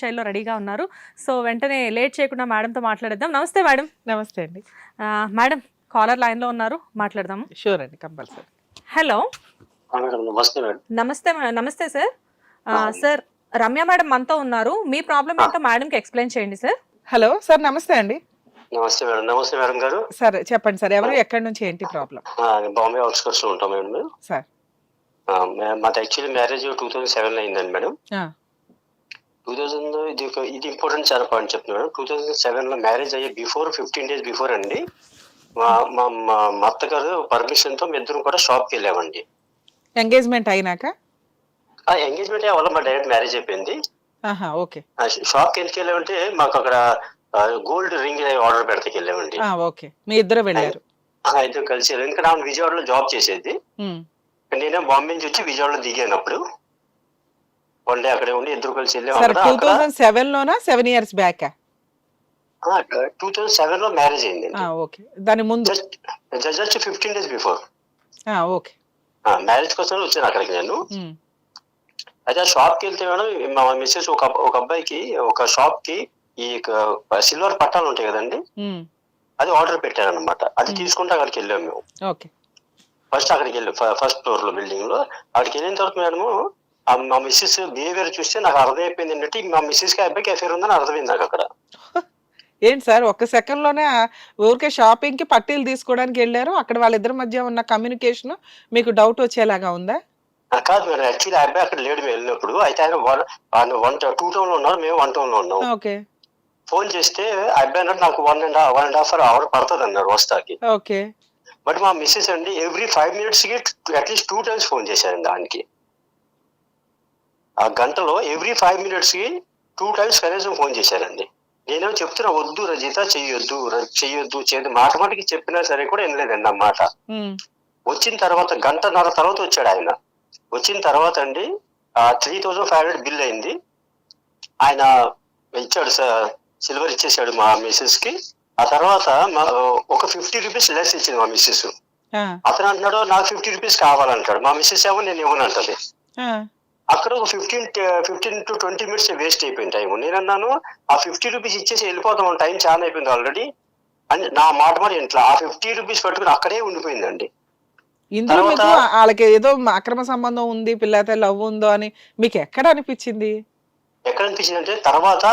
శైలిలో రెడీగా ఉన్నారు. సో వెంటనే లేట్ చేయకుండా మేడంతో మాట్లాడేద్దాం. నమస్తే మేడం. నమస్తే అండి. ఆ, మేడం కాలర్ లైన్లో ఉన్నారు. మాట్లాడదాము. షూర్ అండి కంపల్సరీ. హలో. నమస్తే మేడం. నమస్తే నమస్తే సార్. సార్ రమ్య మేడం మనతో ఉన్నారు. మీ ప్రాబ్లం ఏంటో మేడంకి ఎక్స్ప్లెయిన్ చేయండి సార్. హలో సార్ నమస్తే అండి. నమస్తే మేడం. నమస్తే మేడం గారు. సార్ చెప్పండి సార్ ఎవరు ఎక్కడి నుంచి ఏంటి ప్రాబ్లం బాంబే అవుట్స్కట్స్లో ఉంటాం మేడం. సార్. ఆ, మే- మాది యాక్చువల్లీ మ్యారేజ్ టూ థౌసండ్ సెవెన్లో అయిందండి మేడం. ఆ, టూ థౌసండ్ ఇది ఒక- ఇది ఇంపార్టెంట్ చాలా పాయింట్ చెప్తున్నాను టూ థౌసండ్ సెవెన్లో మ్యారేజ్ అయ్యే బిఫోర్ ఫిఫ్టీన్ డేస్ బిఫోర్ అండి. మా మా అత్తగారు పర్మిషన్తో మీ ఇద్దరం కూడా షాప్కి వెళ్ళామండి. ఎంగేజ్మెంట్ అయినాక? ఆ ఎంగేజ్మెంట్ వల్ల మా డైరెక్ట్ మ్యారేజ్ అయిపోయింది. ఓకే. ఆ, షాప్కి ఎందుకు వెళ్ళామంటే మాకు అక్కడ గోల్డ్ రింగ్ ఆర్డర్ పెడతాకి వెళ్ళామండి. ఓకే. మీ ఇద్దరు వెళ్ళారు. ఇద్దరు కలిసి వెళ్ళాం. ఎందుకంటే ఆమె విజయవాడలో జాబ్ చేసేది. నేనే బాంబే నుంచి వచ్చి విజయవాడలో దిగాను అప్పుడు. వన్ డే అక్కడే ఉండి ఇద్దరు కలిసి వెళ్ళాం సార్ అక్కడ. టూ థౌజండ్ సెవెన్ లోనా seven years back? Two thousand సెవెన్లో మ్యారేజ్ అయింది ఓకే. దాని ముందు? Just just fifteen days before. Okay. Marriage కోసం వచ్చాను అక్కడికి నేను. అయితే ఆ షాప్కి వెళ్తే మేడం మా మిస్సెస్ ఒక ఒక అబ్బాయికి ఒక షాప్కి ఈ సిల్వర్ పట్టాలు ఉంటాయి కదండి? అది ఆర్డర్ పెట్టారనమాట అది Hmm. తీసుకుంటే అక్కడికి వెళ్ళాము మేము. ఓకే. ఫస్ట్ అక్కడికి వెళ్ళాం ఫస్ట్ ఫ్లోర్లో బిల్డింగ్లో అక్కడికి వెళ్ళిన తర్వాత మేడము మా మిస్సెస్ బిహేవియర్ చూస్తే నాకు అర్థమైపోయింది ఏంటంటే మా మిస్సెస్కి ఆ అబ్బాయికి అఫేర్ ఉందని అర్థమైంది నాకు అక్కడ ఏంటి సార్ ఒక్క సెకండ్లోనే ఊరికే షాపింగ్కి పట్టీలు తీసుకోవడానికి వెళ్ళారు. అక్కడ వాళ్ళిద్దరి మధ్య ఉన్న కమ్యూనికేషన్ మీకు డౌట్ వచ్చేలాగా ఉందా? కాదు మేడం యాక్చువల్లీ అబ్బాయి అక్కడ లేడు మేము వెళ్ళినప్పుడు. అయితే ఆయన వన్ వన్ టూ టౌన్లో ఉన్నారు మేము వన్ టౌన్లో ఉన్నాం. ఓకే. ఫోన్ చేస్తే అబ్బాయి అన్నాడు నాకు one and one and half hour పడుతుంది అన్నారు వస్తాకి. ఓకే. బట్ మా మిస్సెస్ అండి ఎవ్రీ ఫైవ్ మినిట్స్కి at least two times phone చేశారండి దానికి ఆ గంటలో ఎవ్రీ ఫైవ్ మినిట్స్కి టూ టైమ్స్ కనీసం ఫోన్ చేశారండి. నేనేమో చెప్తున్నా వద్దు రజిత చెయ్యొద్దు చెయ్యొద్దు చేయొద్దు మాట మాటకి చెప్పినా సరే కూడా వినలేదండి ఆ మాట. వచ్చిన తర్వాత గంటన్నర తర్వాత వచ్చాడు ఆయన. వచ్చిన తర్వాత అండి three thousand five hundred bill అయింది. ఆయన ఇచ్చాడు సార్ సిల్వర్ ఇచ్చేసాడు మా మిస్సెస్కి ఆ తర్వాత మా- ఒక ఫిఫ్టీ రూపీస్ లెస్ ఇచ్చింది మా మిస్సెస్. అతను అంటున్నాడు నాకు ఫిఫ్టీ రూపీస్ కావాలంటాడు. మా మిస్సెస్ ఏమో నేను ఇవ్వను అంటది అక్కడ ఒక fifteen fifteen to twenty minutes waste అయిపోయింది టైం నేను అన్నాను ఆ ఫిఫ్టీ రూపీస్ ఇచ్చేసి వెళ్ళిపోతాం టైం చాలా అయిపోయింది ఆల్రెడీ అని నా మాట మరి ఇంట్లో ఆ ఫిఫ్టీ రూపీస్ పట్టుకుని అక్కడే ఉండిపోయిందండి. ఇందులో మీకు తర్వాత- వాళ్ళకి ఏదో అక్రమ సంబంధం ఉంది పిల్లతో లవ్ ఉందో అని మీకు ఎక్కడ అనిపించింది? ఎక్కడ అనిపించింది అంటే తర్వాత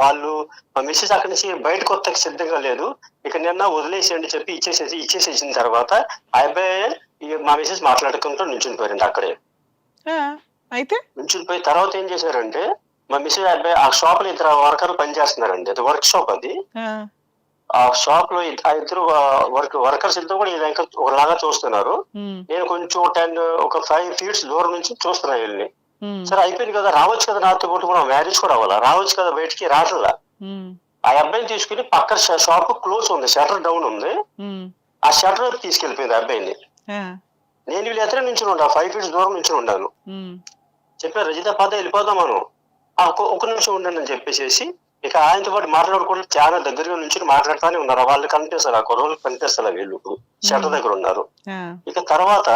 వాళ్ళు మా మిస్సెస్ అక్కడి నుంచి బయటకు కొత్తకి సిద్ధంగా లేదు. ఇక నిన్న వదిలేసేయండి చెప్పి ఇచ్చేసేసి ఇచ్చేసేసిన తర్వాత ఆ అబ్బాయి మా మిస్సెస్ మాట్లాడుకుంటూ నుంచుని పోయారండి అక్కడే. అయితే? నుంచుని పోయి తర్వాత ఏం చేశారంటే మా మిస్సెస్ అబ్బాయి ఆ షాప్లో ఇద్దరు వర్కర్లు పనిచేస్తున్నారండి. అది వర్క్ షాప్ అది. ఆ, షాప్లో ఆ ఇద్దరు వర్క్ వర్కర్స్ ఇద్దరు కూడా వెనక ఒకలాగా చూస్తున్నారు. నేను కొంచెం టెన్ ఒక ఫైవ్ ఫీట్స్ దూరం నుంచి చూస్తున్నా వెళ్ళి ఉమ్, సరే అయిపోయింది కదా రావచ్చు కదా నాతో పాటు కూడా మ్యారేజ్ కూడా అవ్వాలా? రావచ్చు కదా బయటికి రావట్లా ఉమ్, ఆ అబ్బాయిని తీసుకుని పక్కన ష- షాప్ క్లోజ్ ఉంది షటర్ డౌన్ ఉంది. ఆ షటర్ తీసుకెళ్ళిపోయింది అబ్బాయిని. నేను వీళ్ళు ఎత్తనే నుంచి ఉండా ఫైవ్ ఫీట్స్ దూరం నుంచి ఉండాను ఉమ్, చెప్పారు రజిత పాత వెళ్ళిపోదాం మనం ఆ, ఒక నిమిషం ఉండండి అని చెప్పేసి ఇక ఆయనతో పాటు మాట్లాడుకుంటూ చాలా దగ్గరగా నుంచి మాట్లాడుతూనే ఉన్నారు. వాళ్ళు కనిపిస్తారు ఆ కుర్రోళ్ళు కనిపిస్తారు వీళ్ళు ఇప్పుడు షటర్ దగ్గర ఉన్నారు. ఇక తర్వాత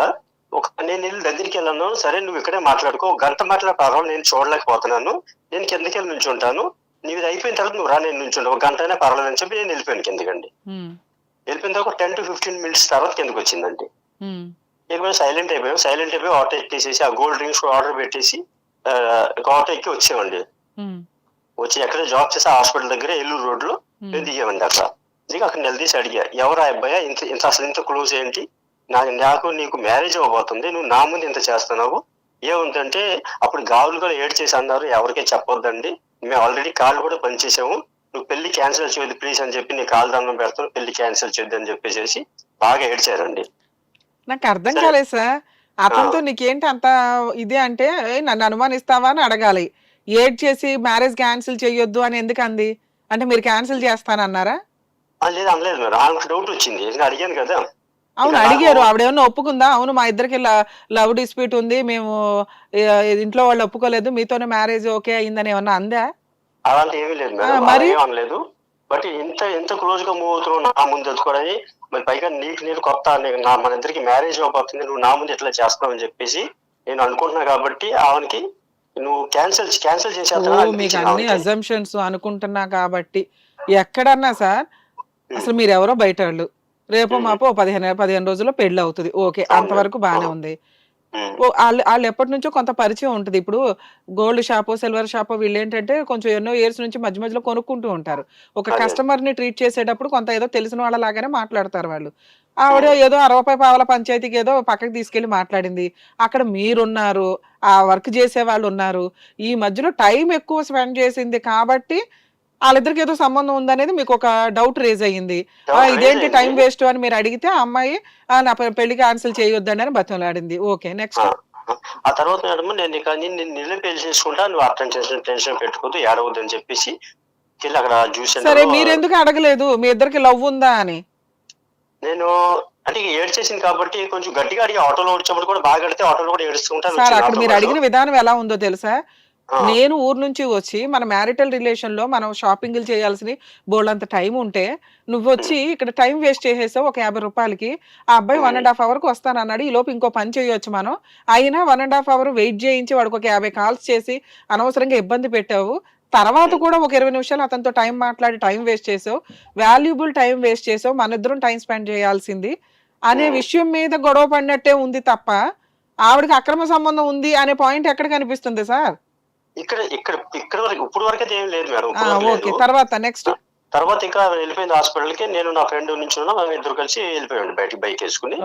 ఒక నేను వెళ్ళి దగ్గరికి వెళ్ళాను. సరే నువ్వు ఇక్కడే మాట్లాడుకో. గంట మాట్లాడతాను నేను చూడలేకపోతున్నాను. నేను కిందకి వెళ్ళి నుంచి ఉంటాను నీది అయిపోయిన తర్వాత నువ్వు రా నేను నుంచి ఒక గంట అయినా పర్వాలేదు అని చెప్పి నేను వెళ్ళిపోయాను కిందకండి వెళ్ళిపోయిన తర్వాత టెన్ టు ఫిఫ్టీన్ మినిట్స్ తర్వాత కిందకి వచ్చిందండి. ఇక సైలెంట్ అయిపోయాం సైలెంట్ అయిపోయి ఆటో ఎక్కేసేసి ఆ గోల్డ్ డ్రింక్స్ ఆర్డర్ పెట్టేసి ఆటో ఎక్కి వచ్చామండి ఉమ్, వచ్చి ఎక్కడ జాబ్ చేసే హాస్పిటల్ దగ్గర ఏలూరు రోడ్లో నేను దిగామండి అక్కడ. దిగి అక్కడ నిలదీసి అడిగా ఎవరు ఆ అబ్బాయి? ఇంత ఇంత అసలు ఇంత క్లోజ్ ఏంటి? నాకు నాకు నీకు మ్యారేజ్ అవ్వబోతుంది. నువ్వు నా ముందు ఇంత చేస్తున్నావు. ఏముందంటే అప్పుడు గావులు కూడా ఏడ్ చేసి అన్నారు ఎవరికీ చెప్పొద్దండి. మేము ఆల్రెడీ కాల్ కూడా పనిచేసాము నువ్వు పెళ్ళి క్యాన్సిల్ చేయొద్దు ప్లీజ్ అని చెప్పి నీ కాల్ దండం పెడతాను పెళ్ళి క్యాన్సిల్ చేయొద్దు అని చెప్పేసి బాగా ఏడ్చారండి. నాకు అర్థం. కాలేదు సార్. అతనితో నీకేంటి అంత ఇదే అంటే "ఏ, నన్ను అనుమానిస్తావా? అని అడగాలి. ఏడ్ చేసి మ్యారేజ్ క్యాన్సిల్ చేయొద్దు అని ఎందుకు అంది అంటే మీరు క్యాన్సిల్ చేస్తానన్నారా? లేదు అనలేదు మేడం డౌట్ వచ్చింది. అడిగాను కదా. అవును అడిగారు. ఆవిడేమన్నా ఒప్పుకుందా? అవును మా ఇద్దరికి లవ్ డిస్ప్యూట్ ఉంది. మేము ఇంట్లో వాళ్ళు ఒప్పుకోలేదు. మీతోనే మ్యారేజ్ ఓకే అయిందని ఏమన్నా అందా? అలాంటి ఏమీ లేదు ఆ, మేడం మరి? అనలేదు. బట్ ఇంత ఎంత క్లోజ్గా మూవ్ అవుతున్నావు నా ముందు ఎత్తుకోవడని మరి పైగా నీకు నేను కొత్త నా మన ఇద్దరికి మ్యారేజ్ అవ్వబోతుంది నువ్వు నా ముందు ఎట్లా చేస్తావు అని చెప్పేసి నేను అనుకుంటున్నా కాబట్టి ఆమెకి నువ్వు క్యాన్సిల్ క్యాన్సిల్ ఓ చేసేస్తా మీకు అన్ని అజంప్షన్స్ అనుకుంటున్నా కాబట్టి ఎక్కడన్నా సార్ అసలు మీరు ఎవరో బయట వాళ్ళు రేపు. మాపో పదిహేను పదిహేను రోజుల్లో పెళ్ళి అవుతుంది ఓకే. అంతవరకు బాగానే. ఉంది వాళ్ళు వాళ్ళు ఎప్పటి నుంచో కొంత పరిచయం ఉంటుంది. ఇప్పుడు గోల్డ్ షాపు సిల్వర్ షాపు వీళ్ళు ఏంటంటే కొంచెం ఎన్నో ఇయర్స్ నుంచి మధ్య మధ్యలో కొనుక్కుంటూ ఉంటారు. ఒక. కస్టమర్ని ట్రీట్ చేసేటప్పుడు కొంత ఏదో తెలిసిన వాళ్ళ లాగానే మాట్లాడతారు వాళ్ళు. ఆవిడ ఏదో అరవై పావల పంచాయతీకి ఏదో పక్కకి తీసుకెళ్ళి మాట్లాడింది. అక్కడ మీరున్నారు ఆ వర్క్ చేసే వాళ్ళు ఉన్నారు ఈ మధ్యలో టైం ఎక్కువ స్పెండ్ చేసింది కాబట్టి వాళ్ళిద్దరికి ఏదో సంబంధం ఉందనేది మీకు ఒక డౌట్ రేజ్ అయ్యింది. ఇదేంటి. టైం వేస్ట్ అని మీరు అడిగితే ఆ అమ్మాయి "ఆ, నా పెళ్ళి క్యాన్సిల్ చేయొద్దని అని బతిమలాడింది. ఓకే నెక్స్ట్ ఆ తర్వాత మేడం నేను ఇక నేను నిన్ను పెళ్ళి చేసుకుంటా నువ్వు అర్థం చేసిన టెన్షన్ పెట్టుకోదు ఏడవద్దు అని చెప్పేసి అక్కడ జ్యూస్ సరే మీరు ఎందుకు అడగలేదు? మీ ఇద్దరికి లవ్ ఉందా అని? నేను అంటే ఇక ఏడ్ చేసింది కాబట్టి కొంచెం గట్టిగా అడిగి ఆటోలో వచ్చేప్పుడు కూడా బాగా ఆటోలో కూడా ఏడుస్తుంటాను సార్ అక్కడ మీరు అడిగిన విధానం ఎలా ఉందో తెలుసా. నేను ఊరు నుంచి వచ్చి మన మ్యారిటల్ రిలేషన్లో మనం షాపింగ్లు చేయాల్సిన బోల్డంత టైం ఉంటే నువ్వు వచ్చి ఇక్కడ టైం వేస్ట్ చేసేసావు ఒక యాభై రూపాయలకి. ఆ అబ్బాయి వన్ అండ్ హాఫ్ అవర్కి వస్తానన్నాడు ఈ లోపు ఇంకో పని చేయొచ్చు మనం. అయినా one and half hour wait చేయించి వాడికి ఒక యాభై కాల్స్ చేసి అనవసరంగా ఇబ్బంది పెట్టావు. తర్వాత కూడా ఒక ఇరవై నిమిషాలు అతనితో టైం మాట్లాడి టైం వేస్ట్ చేసావు. వాల్యుబుల్ టైం వేస్ట్ చేసావు. మన ఇద్దరం టైం స్పెండ్ చేయాల్సింది అనే. విషయం మీద గొడవ పడినట్టే ఉంది తప్ప ఆవిడకి అక్రమ సంబంధం ఉంది అనే పాయింట్ ఎక్కడ కనిపిస్తుంది సార్? ఇక్కడ ఇక్కడ ఇక్కడ వరకు ఇప్పుడు వరకు అయితే ఏం లేదు మేడం. ఓకే. తర్వాత నెక్స్ట్ తర్వాత ఇంకా వెళ్ళిపోయింది హాస్పిటల్కి నేను నా ఫ్రెండ్ నుంచి మేము ఇద్దరు కలిసి వెళ్ళిపోయాడు బయటికి బైక్ వేసుకుని.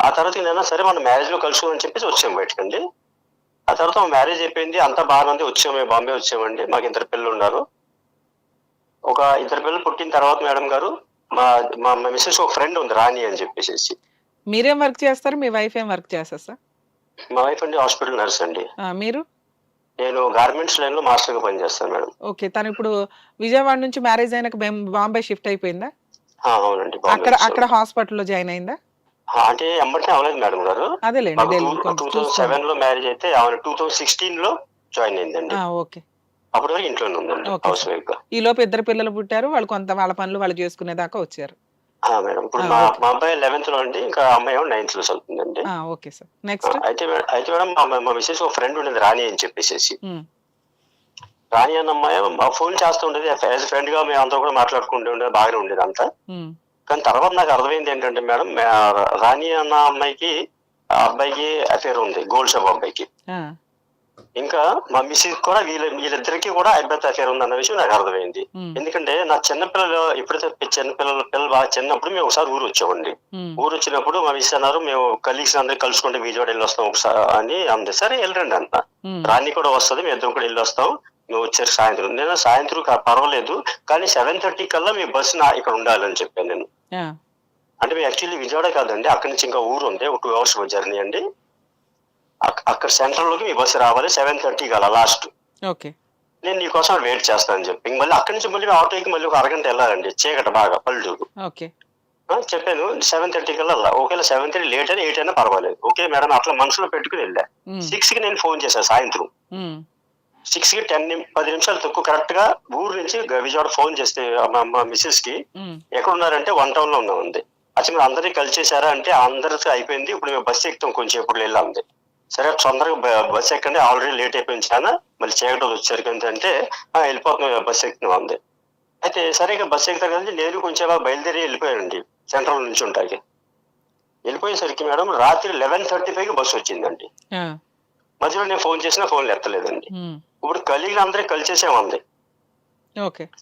ఆ తర్వాత నేను సరే మన మ్యారేజ్లో కలుసుకోమని చెప్పేసి వచ్చాం బయటకండి ఆ తర్వాత మ్యారేజ్ అయిపోయింది. అంతా బాగానే ఉంది వచ్చాము మేము బాంబే వచ్చామండి. మాకు ఇద్దరు పిల్లలు ఉన్నారు. ఒక ఇద్దరు పిల్లలు పుట్టిన తర్వాత మేడం గారు మా మా మిస్సెస్ ఒక ఫ్రెండ్ ఉంది రాణి అని చెప్పేసి మీరేం వర్క్ చేస్తారు? మీ వైఫ్ ఏం వర్క్ చేస్తారు సార్ మా వైఫ్ అండి హాస్పిటల్ నర్స్ అండి. మీరు? నేను గార్మెంట్స్ లైన్లో మాస్టర్గా పనిచేస్తాను మేడం. ఓకే తను ఇప్పుడు విజయవాడ నుంచి మ్యారేజ్ అయినాక బాంబే షిఫ్ట్ అయిపోయిందా? అవునండి అక్కడ. అక్కడ హాస్పిటల్లో జాయిన్ అయిందా? అంటే ఎంబటే అవ్వలేదు మేడం గారు. అదేలేండి టూ థౌసండ్ సెవెన్లో మ్యారేజ్ అయితే ఆమె టూ థౌసండ్ సిక్స్టీన్లో జాయిన్ అయిందండి. ఆ, ఓకే. అప్పటి వరకు ఇంట్లోనే ఉందండి. హౌస్ వైఫ్గా. ఈ లోపు ఇద్దరు పిల్లలు పుట్టారు వాళ్ళు కొంత వాళ్ళ పనులు వాళ్ళు చేసుకునేదాకా వచ్చారు. మేడం. ఇప్పుడు మా. మా అబ్బాయి లెవెన్త్లో అండి ఇంకా అమ్మాయి నైన్త్లో చదువుతుందండి ఓకే సార్. నెక్స్ట్ అయితే అయితే మేడం మా మా మిస్సెస్ ఒక ఫ్రెండ్ ఉండేది రాణి అని చెప్పేసి రాణి అన్న అమ్మాయి మా ఫోన్ చేస్తూ ఉండేది యాజ్ ఫ్రెండ్గా మేము అందరూ కూడా మాట్లాడుకుంటూ ఉండేది బాగానే ఉండేది అంతా. కానీ తర్వాత నాకు అర్థమైంది ఏంటంటే మేడం రాణి అన్న అమ్మాయికి అబ్బాయికి అఫేర్ ఉంది గోల్డ్ షాప్ అబ్బాయికి. ఇంకా మా మిస్సెస్ కూడా వీళ్ళ వీళ్ళిద్దరికి కూడా అబ్బాయితో అఫేర్ ఉంది అన్న విషయం నాకు అర్థమైంది. ఎందుకంటే నా చిన్నపిల్లలు ఎప్పుడైతే చిన్నపిల్లలు పిల్లలు బాగా చిన్నప్పుడు మేము ఒకసారి ఊరు వచ్చామండి. ఊరు వచ్చినప్పుడు మా మిస్ అన్నారు మేము కలీగ్స్ అందరూ కలుసుకుంటే విజయవాడ వెళ్ళి వస్తాం ఒకసారి అని అంది. సరే వెళ్ళండి అన్న రాణి కూడా వస్తుంది మేము ఇద్దరం కూడా వెళ్ళి వస్తాం మేము వచ్చారు సాయంత్రం. నేను సాయంత్రం పర్వాలేదు కానీ సెవెన్ థర్టీ కల్లా మీ బస్సు నా ఇక్కడ ఉండాలని చెప్పాను నేను. అంటే మేము యాక్చువల్లీ విజయవాడ కాదండి అక్కడి నుంచి ఇంకా ఊరు ఉంది ఒక టూ అవర్స్ జర్నీ అండి. అక్కడ సెంట్రల్లోకి మీ బస్సు రావాలి సెవెన్ థర్టీ కల్లా లాస్ట్. ఓకే. నేను నీకోసం వెయిట్ చేస్తానని చెప్పి. మళ్ళీ అక్కడి నుంచి మళ్ళీ ఆటోకి మళ్ళీ ఒక అరగంట వెళ్ళాలండి. చీకట బాగా పల్లెటూరు. ఓకే. చెప్పాను సెవెన్ థర్టీ కల్లా. ఒకవేళ సెవెన్ థర్టీ లేట్ అయినా ఎయిట్ అయినా పర్వాలేదు. ఓకే మేడం అట్లా మనసులో పెట్టుకుని వెళ్ళా. సిక్స్కి నేను ఫోన్ చేశాను సాయంత్రం. సిక్స్కి టెన్ పది నిమిషాలు తక్కువ. కరెక్ట్గా ఊరు నుంచి విజయవాడ ఫోన్ చేస్తే మా మిస్సెస్కి ఎక్కడ ఉన్నారంటే వన్ టౌన్లో ఉన్నామండి అసలు మీరు అందరికీ కలిసేసారా అంటే అందరితో అయిపోయింది. ఇప్పుడు మేము బస్సు ఎక్కుతాం కొంచెం ఎప్పుడు వెళ్ళాంది సరే తొందరగా బ- బస్సు ఎక్కండి. ఆల్రెడీ లేట్ అయిపోయింది చాలా. మళ్ళీ చీకటి వచ్చారు అంటే "ఆ, వెళ్ళిపోతున్నాం బస్సు ఎక్కుతున్నాం అంది అయితే సరే ఇక బస్సు ఎక్కుతారు కదండి. నేను కొంచెం బయలుదేరి వెళ్ళిపోయానండి. సెంట్రల్ నుంచి ఉంటాకి. వెళ్ళిపోయేసరికి మేడం రాత్రి లెవెన్ థర్టీ ఫైవ్ బస్సు వచ్చిందండి. మధ్యలో నేను ఫోన్ చేసినా ఫోన్లు ఎత్తలేదండి. ఇప్పుడు కలిగిన అందరూ కలిసేసామంది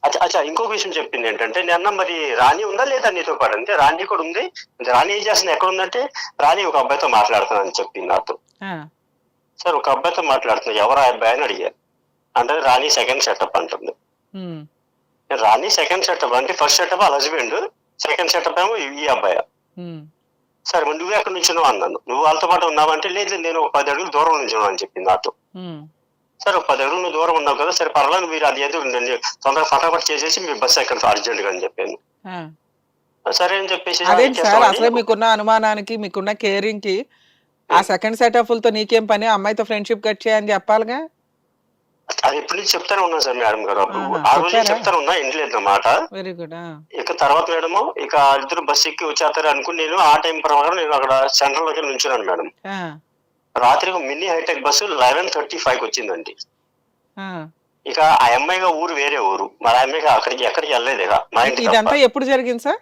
అచ్చా అచ్చా ఇంకొక విషయం చెప్పింది ఏంటంటే నిన్న మరి రాణి ఉందా లేదా నీతో పాటు? అంటే రాణి కూడా ఉంది. అంటే రాణి ఏం చేస్తుంది? ఎక్కడ ఉందంటే రాణి ఒక అబ్బాయితో మాట్లాడుతుందని చెప్పింది నాతో. సార్ ఒక అబ్బాయితో మాట్లాడుతున్నా ఎవరు ఆ అబ్బాయి అని అడిగారు. అంటే రాణి సెకండ్ సెటప్ అంటుంది. రాణి సెకండ్ సెటప్ అంటే ఫస్ట్ సెటప్ వాళ్ళ హస్బెండ్ సెకండ్ సెటప్ ఏమో ఈ- అబ్బాయి. సరే నువ్వు ఎక్కడి నుంచి అన్నాను. నువ్వు వాళ్ళతో పాటు ఉన్నావంటే లేదు నేను ఒక పది అడుగులు దూరం నుంచి ఉన్నావు అని చెప్పింది నాతో. సరే పది అడుగులు దూరం ఉన్నావు కదా సరే పర్వాలేదు మీరు అది ఏదో. తొందరగా ఫటాఫట్ చేసేసి మీ బస్సు ఎక్కడ అర్జెంట్గా అని చెప్పాను. సరే అని చెప్పేసి అసలే మీకున్న అనుమానానికి మీకున్న కేరింగ్కి ఆ సెకండ్ సెటప్తో నీకేం పని? అమ్మాయితో ఫ్రెండ్షిప్ కట్ చేయని చెప్పాలిగా? అది ఎప్పటి నుంచి చెప్తానే ఉన్నా సార్ మేడం గారు. ఆ రోజు? చెప్తానే ఉన్నా ఇంటలేదు అన్నమాట వెరీ గుడ్ ఇక తర్వాత మేడము ఇక ఇద్దరు బస్ ఎక్కి వచ్చేస్తారు అనుకుని నేను ఆ టైం ప్రకారం నేను అక్కడ సెంట్రల్లోకి నుంచున్నాను మేడం. రాత్రి mini hi tech bus eleven thirty five వచ్చిందండి. ఇక ఆ అమ్మాయిగా ఊరు వేరే ఊరు. మరి అమ్మాయిగా అక్కడికి ఎక్కడికి వెళ్ళలేదు ఇక మా ఇంటి ఇదంతా ఎప్పుడు జరిగింది సార్?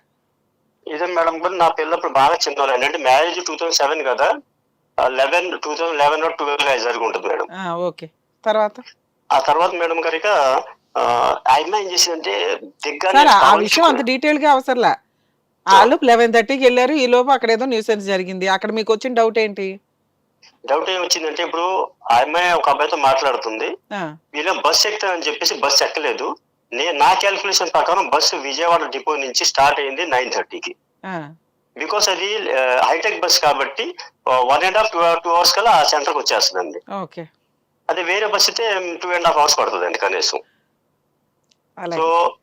ఇదే మేడం కూడా నా పిల్లప్పుడు బాగా చిన్నవాళ్ళు అంటే మ్యారేజ్ టూ థౌసండ్ సెవెన్ కదా eleven two thousand eleven twelve జరిగి ఉంటుంది మేడం. ఓకే. తర్వాత? ఆ తర్వాత మేడం గారిక అమ్మాయి ఏం చేసిందంటే సార్ ఆ విషయం అంత డీటెయిల్గా అవసరంలా? వాళ్ళు లెవెన్ థర్టీకి వెళ్ళారు ఈ లోపు అక్కడ ఏదో న్యూసెన్స్ జరిగింది. అక్కడ మీకు వచ్చిన డౌట్ ఏంటి? డౌట్ ఏం వచ్చిందంటే ఇప్పుడు ఆ అమ్మాయి ఒక అబ్బాయితో మాట్లాడుతుంది. వీళ్ళ బస్ ఎక్కుతానని చెప్పేసి బస్ ఎక్కలేదు. నేను నా క్యాల్కులేషన్ ప్రకారం బస్సు విజయవాడ డిపో నుంచి స్టార్ట్ అయింది నైన్ థర్టీకి. బికాస్ అది హైటెక్ బస్ కాబట్టి one and half two two hours కల్లా ఆ సెంటర్కి వచ్చేస్తుందండి. అదే వేరే బస్ అయితే టూ అండ్ హాఫ్ అవర్స్ పడుతుందండి కనీసం. అలాగే. సో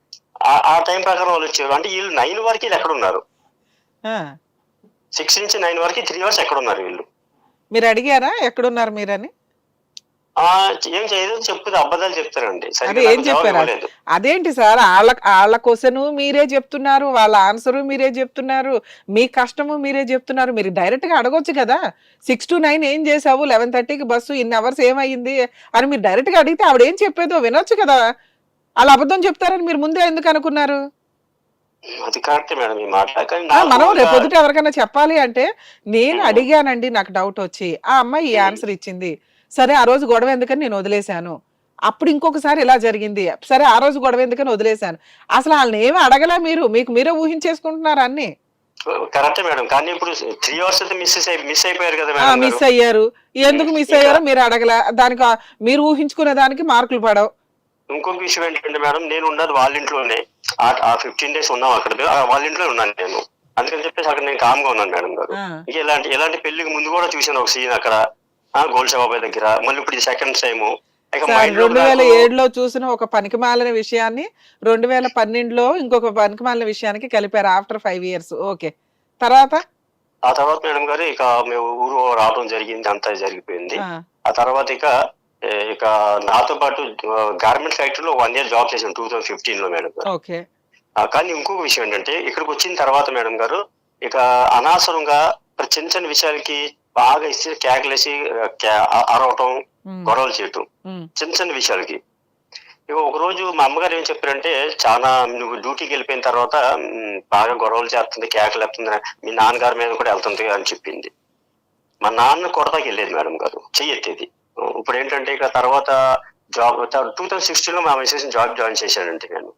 ఆ- టైం ప్రకారం వాళ్ళు వచ్చారు అంటే వీళ్ళు నైన్ వరకు వీళ్ళు ఎక్కడ ఉన్నారు సిక్స్ నుంచి నైన్ వరకు త్రీ అవర్స్ ఎక్కడ ఉన్నారు వీళ్ళు. మీరు అడిగారా ఎక్కడున్నారు మీరని? ఏం చేయదు చెప్తుంది అబద్ధాలు చెప్తారండి అదే ఏం చెప్పారా? అదేంటి సార్? వాళ్ళ వాళ్ళ క్వశ్చన్ మీరే చెప్తున్నారు వాళ్ళ ఆన్సర్ మీరే చెప్తున్నారు మీ కష్టము మీరే చెప్తున్నారు. మీరు డైరెక్ట్గా అడగొచ్చు కదా. సిక్స్ టు నైన్ ఏం చేసావు లెవెన్ థర్టీకి బస్సు ఇన్ని అవర్స్ ఏమైంది అని మీరు డైరెక్ట్గా అడిగితే ఆవిడ ఏం చెప్పేదో వినొచ్చు కదా. వాళ్ళు అబద్ధం చెప్తారని మీరు ముందే ఎందుకు అనుకున్నారు? అది కరెక్ట్ మేడం ఈ మాట. కానీ ఆ, నాకు మనం ఇంకా- రేపు పొద్దుట ఎవరికైనా చెప్పాలి అంటే నేను. అడిగానండి నాకు డౌట్ వచ్చి. ఆ అమ్మాయి ఈ. ఆన్సర్ ఇచ్చింది. సరే ఆ రోజు గొడవ ఎందుకని నేను వదిలేశాను. అప్పుడు ఇంకొకసారి ఇలా జరిగింది. సరే ఆ రోజు గొడవ ఎందుకని వదిలేశాను. అసలు వాళ్ళని ఏమి అడగలా మీరు? మీకు మీరే ఊహించేసుకుంటున్నారు అన్ని. కరెక్టే మేడం కానీ ఇప్పుడు త్రీ అవర్స్ అయితే మిస్ మిస్ అయిపోయారు కదా మేడం మిస్. అయ్యారు. ఎందుకు మిస్ అయ్యారో మీరు అడగల. దానికి మీరు ఊహించుకునే దానికి మార్కులు పడవు. ఇంకొక విషయం ఏంటంటే మేడం నేను ఉన్నది వాళ్ళ ఇంట్లోనే ఆ- ఫిఫ్టీన్ డేస్ ఉన్నాం అక్కడ. వాళ్ళ ఇంట్లో ఉన్నాను నేను. అందుకని చెప్పేసి అక్కడ నేను కామ్గా ఉన్నాను మేడం గారు. ఇంకా ఇలాంటి ఇలాంటి పెళ్ళికి ముందు కూడా చూసాను ఒక సీన్ అక్కడ. గోల్డ్ బాబాయ్ దగ్గర. మళ్ళీ ఇప్పుడు ఇది సెకండ్ టైము రెండు వేల ఏడులో చూసిన ఒక పనికిమాలిన విషయాన్ని రెండు వేల పన్నెండులో ఇంకొక పనికిమాలిన విషయానికి కలిపారు ఆఫ్టర్ ఫైవ్ ఇయర్స్ ఓకే తర్వాత? ఆ తర్వాత మేడం గారు ఇక మేము ఊరు రావడం జరిగింది అంతా జరిగిపోయింది. ఆ, తర్వాత ఇక ఇక నాతో పాటు గార్మెంట్ ఫ్యాక్టరీలో వన్ ఇయర్ జాబ్ చేశాను టూ థౌసండ్ ఫిఫ్టీన్లో మేడం గారు. ఓకే. కానీ ఇంకొక విషయం ఏంటంటే ఇక్కడికి వచ్చిన తర్వాత మేడం గారు ఇక అనవసరంగా చిన్న చిన్న విషయాలకి బాగా ఇచ్చి కేకలేసి అరవటం గొడవలు చేయటం చిన్న చిన్న విషయాలకి. ఇక ఒక రోజు మా అమ్మగారు ఏం చెప్పారంటే చాలా నువ్వు డ్యూటీకి వెళ్ళిపోయిన తర్వాత బాగా గొడవలు చేస్తుంది కేకలు వేస్తుంది మీ నాన్నగారి మీద కూడా వెళ్తుంది అని చెప్పింది. మా నాన్న కొడతాకి వెళ్ళేది మేడం గారు చెయ్యెత్తేది. ఇప్పుడు ఏంటంటే ఇక తర్వాత జాబ్ టూ థౌసండ్ సిక్స్టీన్లో మా మిసెస్ జాబ్ జాయిన్ చేశానండి నేను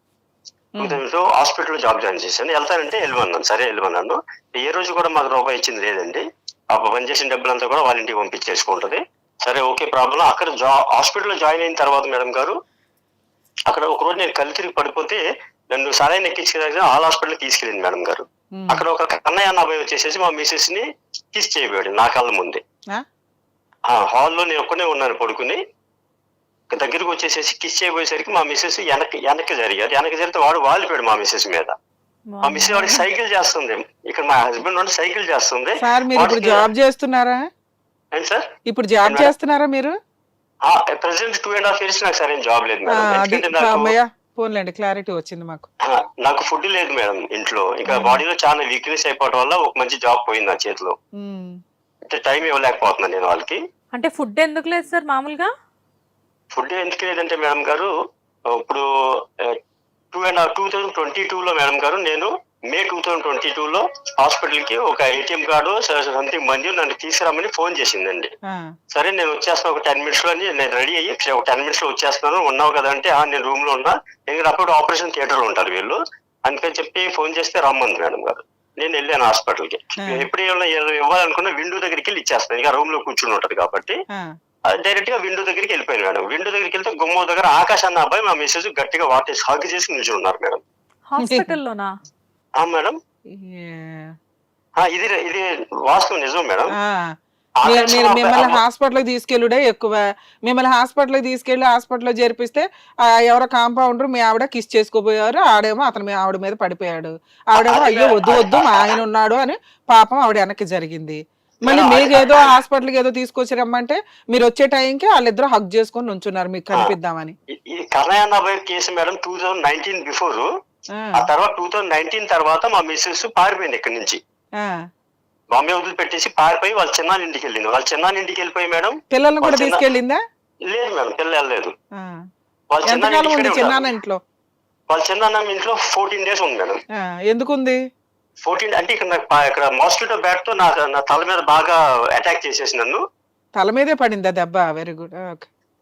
టూ థౌసండ్లో హాస్పిటల్లో జాబ్ జాయిన్ చేశాను. వెళ్తానంటే వెళ్ళమన్నాను సరే వెళ్ళమన్నాను ఏ రోజు కూడా మాకు రూపాయి ఇచ్చింది లేదండి. ఆ పని చేసిన డబ్బులంతా కూడా వాళ్ళ ఇంటికి పంపించేసుకుంటది. సరే ఓకే ప్రాబ్లం. అక్కడ జా హాస్పిటల్లో జాయిన్ అయిన తర్వాత మేడం గారు అక్కడ ఒక రోజు నేను కళ్ళు తిరిగి పడిపోతే నన్ను సరైన ఎక్కించుకెళ్ళి ఆల్ హాస్పిటల్ తీసుకెళ్ళింది మేడం గారు. అక్కడ ఒక కన్నయ్య అన్న అబ్బాయి వచ్చేసేసి మా మిసెస్ని కిస్ చేయబోయాడు నా కళ్ళ ముందే. ఆ? హాల్లో నేను ఒక్కనే ఉన్నాను పడుకుని. దగ్గరికి వచ్చేసేసి కిస్ చేయబోయేసరికి మా మిసెస్ వెనక్కి వెనక్కి జరిగారు వెనక్కి జరిగితే వాడు వాలిపోయాడు మా మిసెస్ మీద. మా మిస్సెస్ వాడికి సైకిల్ చేస్తుంది. ఇక్కడ మా హస్బెండ్ వాడు సైకిల్ చేస్తుంది. సార్ మీరు ఇప్పుడు జాబ్ చేస్తున్నారా? ఏంటి సార్? ఇప్పుడు జాబ్. చేస్తున్నారా మీరు? Present two and half years నాకు సరైన జాబ్ లేదు మేడం. పోన్లేండి క్లారిటీ వచ్చింది మాకు. నాకు ఫుడ్ లేదు మేడం ఇంట్లో. ఇంకా. బాడీలో చాలా వీక్నెస్ అయిపోవడం వల్ల ఒక మంచి జాబ్ పోయింది నా చేతిలో. అంటే టైం ఇవ్వలేకపోతున్నాను నేను వాళ్ళకి. అంటే ఫుడ్ ఎందుకు లేదు సార్ మామూలుగా? ఫుడ్ ఎందుకు లేదంటే మేడం గారు ఇప్పుడు two and two thousand twenty two లో మేడం గారు నేను May two thousand twenty two లో హాస్పిటల్కి ఒక ఏటీఎం కార్డు సంథింగ్ మంది నన్ను తీసుకురమ్మని ఫోన్ చేసిందండి. సరే నేను వచ్చేస్తాను ఒక టెన్ మినిట్స్లో అని నేను రెడీ అయ్యి "సరే, ఒక టెన్ మినిట్స్లో వచ్చేస్తున్నాను ఉన్నావు కదా అంటే "ఆ, నేను రూమ్లో ఉన్నా ఎందుకంటే అప్పుడు ఆపరేషన్ థియేటర్లో ఉంటారు వీళ్ళు. అందుకని చెప్పి ఫోన్ చేస్తే రమ్మంది మేడం గారు. నేను వెళ్ళాను హాస్పిటల్కి. ఎప్పుడు ఏమైనా ఇవ్వాలనుకున్న విండో దగ్గరికి వెళ్ళి ఇచ్చేస్తాను. ఇక రూమ్లో కూర్చుని ఉంటది కాబట్టి. ఆ, డైరెక్ట్గా విండో దగ్గరికి వెళ్ళిపోయాను మేడం. విండో దగ్గరికి వెళ్తే గుమ్మ దగ్గర ఆకాశ్ అన్న అబ్బాయి మా మెసేజ్ గట్టిగా వాటేసి హాక్ చేసి నిల్చుని ఉన్నారు మేడం. హాస్పిటల్లోనా? ఆ మేడం. ఇది ఇది వాస్తవం నిజం మేడం. మీరు అన్న మిమ్మల్ని హాస్పిటల్కి తీసుకెళ్ళుడే ఎక్కువ. మిమ్మల్ని హాస్పిటల్కి తీసుకెళ్ళి హాస్పిటల్లో చేర్పిస్తే ఆ, ఎవరో కాంపౌండర్ మీ ఆవిడ కిస్ చేసుకోపోయారు ఆడేమో అతను మీ ఆవిడ మీద పడిపోయాడు. ఆవిడేమో అయ్యో వద్దు వద్దు మా ఆయన ఉన్నాడు అని పాపం ఆవిడ వెనక్కి జరిగింది. మళ్ళీ మేడం, మీకు అది- ఏదో హాస్పిటల్కి ఏదో తీసుకొచ్చి రమ్మంటే మీరు వచ్చే టైంకి వాళ్ళిద్దరూ హక్ చేసుకొని నుంచున్నారు మీకు కనిపిద్దామని. Kannayya case madam two nineteen before. ఆ, తర్వాత టూ థౌజండ్ నైన్టీన్ తర్వాత మా మిస్సెస్ పారిపోయింది ఇక్కడి నుంచి. బాంబే వదిలిపెట్టేసి పారిపోయి వాళ్ళ చిన్నాన్న ఇంటికి వెళ్ళింది. వాళ్ళ చిన్నాన్న ఇంటికి వెళ్ళిపోయి మేడం పిల్లల్ని కూడా చిన్న- తీసుకెళ్ళిందా? లేదు మేడం పిల్ల వెళ్ళలేదు. వాళ్ళ చిన్నాన్న చిన్నాన్న ఉన్నారు. ఇంట్లో? వాళ్ళ చిన్నాన్న ఇంట్లో ఫోర్టీన్ డేస్ ఉంది మేడం. ఎందుకుంది? ఫోర్టీన్ అంటే ఇక్కడ నాకు ఇక్కడ మాస్కిటో బ్యాట్తో నాకు నా తల మీద బాగా అటాక్ చేసేసి నన్ను. తల మీదే పడిందా దెబ్బ వెరీ గుడ్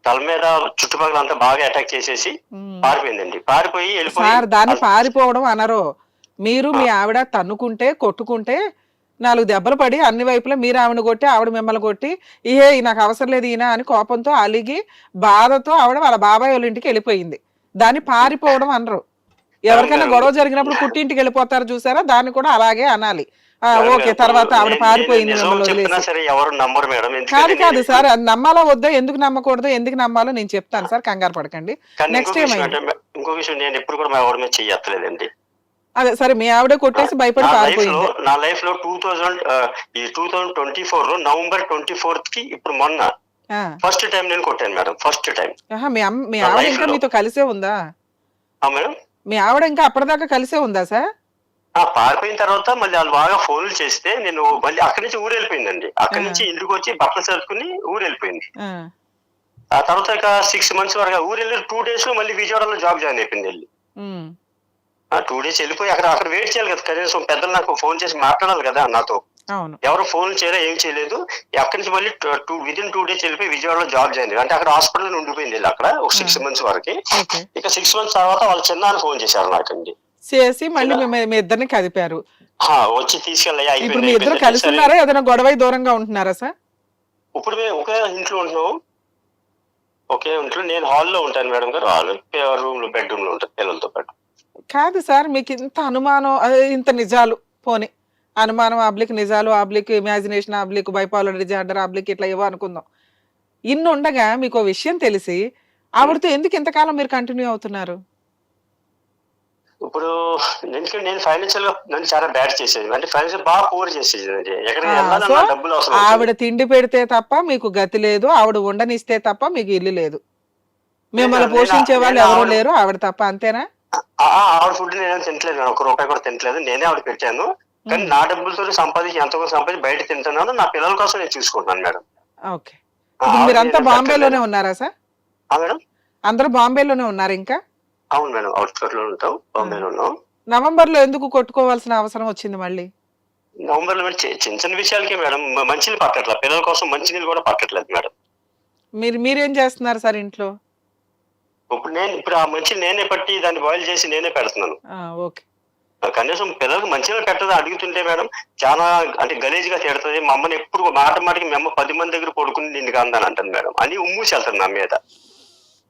తల మీద చుట్టుపక్కల అంతా బాగా అటాక్ చేసేసి పారిపోయిందండి. పారిపోయి వెళ్ళిపోయి దాన్ని పారిపోవడం అనరు. మీరు మీ ఆవిడ తన్నుకుంటే కొట్టుకుంటే నాలుగు దెబ్బలు పడి అన్ని వైపులా మీరు ఆవిడ కొట్టి ఆవిడ మిమ్మల్ని కొట్టి ఇహే నాకు అవసరం లేదు ఈయన అని కోపంతో అలిగి బాధతో ఆవిడ వాళ్ళ బాబాయ్ వాళ్ళ ఇంటికి వెళ్ళిపోయింది. దాన్ని పారిపోవడం అనరు. ఎవరికైనా గొడవ జరిగినప్పుడు పుట్టింటికి వెళ్ళిపోతారు చూసారా? దాన్ని కూడా అలాగే అనాలి. ఓకే తర్వాత ఆవిడ పారిపోయింది కాదు కాదు సార్ నమ్మాలా వద్దా ఎందుకు నమ్మకూడదు ఎందుకు నమ్మాలో నేను చెప్తాను సార్ కంగారు పడకండి. నెక్స్ట్ ఏమైంది ఇంకో విషయం నేను ఎప్పుడు కూడా మా ఎవరి మీద చెయ్యట్లేదండి అదే సరే మీ ఆవిడ కొట్టేసి భయపడి నా లైఫ్లో పారిపోయింది నా లైఫ్లో టూ థౌజండ్ ఈ టూ థౌజండ్ ట్వంటీ ఫోర్లో నవంబర్ ట్వంటీ ఫోర్త్కి ఇప్పుడు మొన్న. ఫస్ట్ టైం నేను కొట్టాను మేడం ఫస్ట్ టైం. మీ అమ్మ మీ ఆవిడ ఇంకా. మీతో కలిసే ఉందా? మేడం. మీ ఆవిడ ఇంకా అప్పటిదాకా కలిసే ఉందా సార్? ఆ పారిపోయిన తర్వాత మళ్ళీ వాళ్ళు బాగా ఫోన్లు చేస్తే నేను మళ్ళీ అక్కడి నుంచి ఊరు వెళ్ళిపోయిందండి. అక్కడి. నుంచి ఇంటికి వచ్చి బట్టలు సర్దుకుని ఊరు వెళ్ళిపోయింది. ఆ, తర్వాత ఇక సిక్స్ మంత్స్ వరకు ఊరు వెళ్ళి టూ డేస్లో మళ్ళీ విజయవాడలో జాబ్ జాయిన్ అయిపోయింది వెళ్ళి. ఆ టూ డేస్ వెళ్ళిపోయి అక్కడ అక్కడ వెయిట్ చేయాలి కదా. కనీసం పెద్దలు నాకు ఫోన్ చేసి మాట్లాడాలి కదా నాతో. ఎవరు ఫోన్ చేయలే ఏం చేయలేదు. అక్కడి నుంచి మళ్ళీ టూ విదిన్ టూ డేస్ వెళ్ళిపోయి విజయవాడలో జాబ్ అయ్యింది అంటే అక్కడ హాస్పిటల్ ఉండిపోయింది అక్కడ ఒక సిక్స్ మంత్స్ వరకు. ఓకే ఇక సిక్స్ మంత్స్ తర్వాత వాళ్ళ చిన్నాన్న ఫోన్ చేశారు నాకండి. చేసి మళ్ళీ మీ- మీ ఇద్దరిని కదిపారు వచ్చి తీసుకెళ్ళి ఇప్పుడు మీ ఇద్దరు. కలిసి. ఉన్నారా ఏదైనా గొడవ దూరంగా ఉంటున్నారా సార్? ఇప్పుడు మేము ఒకే ఇంట్లో ఉంటున్నాం. ఒకే ఇంట్లో నేను హాల్లో ఉంటాను మేడం గారు. హాల్ రూమ్లో బెడ్రూమ్లో ఉంటాను పిల్లలతో పాటు. కాదు సార్ మీకు ఇంత అనుమానం ఇంత నిజాలు. పోని. అనుమానం ఆబ్లిక్ నిజాలు oblique imagination oblique bipolar disorder oblique ఇట్లా ఏవో అనుకుందాం. ఇన్ని ఉండగా మీకు విషయం తెలిసి ఆవిడతో ఎందుకు ఇంతకాలం మీరు కంటిన్యూ అవుతున్నారు? ఇప్పుడు ఎందుకంటే నేను ఫైనాన్షియల్గా నన్ను చాలా బ్యాడ్ చేసేది. అంటే ఫైనాన్షియల్ బాగా పూర్ చేసేది ఎక్కడికి వెళ్ళాలన్నా డబ్బులు అవసరం. ఆవిడ తిండి పెడితే తప్ప మీకు గతి లేదు ఆవిడ ఉండనిస్తే తప్ప మీకు ఇల్లు లేదు. మిమ్మల్ని పోషించే వాళ్ళు ఎవరు లేరు ఆవిడ తప్ప అంతేనా? ఆవిడ ఫుడ్ నేను తింటలేదు మేడం. ఒక రూపాయి కూడా తింటలేదు నేనే ఆవిడ పెట్టాను. కానీ నా డబ్బులతో సంపాదించి ఎంత సంపాదించి బయట తింటున్నాను నా పిల్లల కోసం నేను చూసుకుంటున్నాను మేడం. ఓకే. మీరంతా నేను బాంబేలోనే. ఉన్నారా సార్? మేడం? అందరూ బాంబేలోనే ఉన్నారు ఇంకా? అవును మేడం. అవుట్స్కట్లో ఉంటాం. బాంబేలో ఉన్నాం. నవంబర్లో ఎందుకు కొట్టుకోవాల్సిన అవసరం వచ్చింది మళ్ళీ? నవంబర్లో చిన్న చిన్న విషయాలకి మేడం. మంచినీళ్ళు పట్టట్లేదు పిల్లల కోసం మంచినీళ్ళు కూడా పట్టట్లేదు మేడం. మీరు మీరేం చేస్తున్నారు సార్ ఇంట్లో? ఇప్పుడు నేను ఇప్పుడు ఆ మంచి నేనే పట్టి దాన్ని బాయిల్ చేసి నేనే పెడుతున్నాను. ఓకే. కనీసం పిల్లలకు మంచిగా పెట్టదు అడుగుతుంటే మేడం చాలా అంటే గలీజ్గా తిడుతుంది మా అమ్మని ఎప్పుడు మాట మాటకి మీ అమ్మ పది మంది దగ్గర పడుకుని నిన్ను కందని అంటుంది మేడం. అని ఉమ్మూసి వెళ్తుంది నా మీద.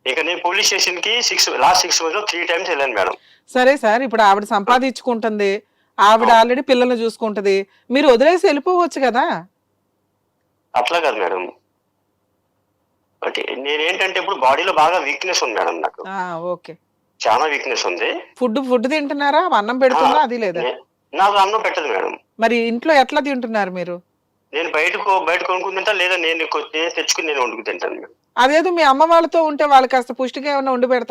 ఇక నేను పోలీస్ స్టేషన్కి సిక్స్ లాస్ట్ సిక్స్ మంత్స్లో త్రీ టైమ్స్ వెళ్ళాను మేడం. సరే సార్ ఇప్పుడు ఆవిడ సంపాదించుకుంటుంది ఆవిడ ఆల్రెడీ పిల్లల్ని చూసుకుంటది. మీరు వదిలేసి వెళ్ళిపోవచ్చు కదా? అట్లా కాదు మేడం. అంటే నేనేంటంటే ఇప్పుడు బాడీలో బాగా వీక్నెస్ ఉంది మేడం నాకు. ఓకే. చాలా వీక్నెస్ ఉంది. ఫుడ్ ఫుడ్ తింటున్నారా? అన్నం పెడుతుందా? అది లేదా? నాకు అన్నం పెట్టదు మేడం. మరి ఇంట్లో ఎట్లా తింటున్నారు మీరు? నేను బయటకు బయట కొనుక్కుని తింటా లేదా నేను తెచ్చుకుని నేను వండుకు తింటాను అదేదో మీ అమ్మ వాళ్ళతో ఉంటే వాళ్ళు కాస్త పుష్టిగా ఏమైనా వండి పెడతారు?